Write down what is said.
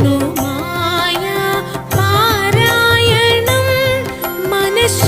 വിഷ്ണുമായ പാരായണം മനഃശ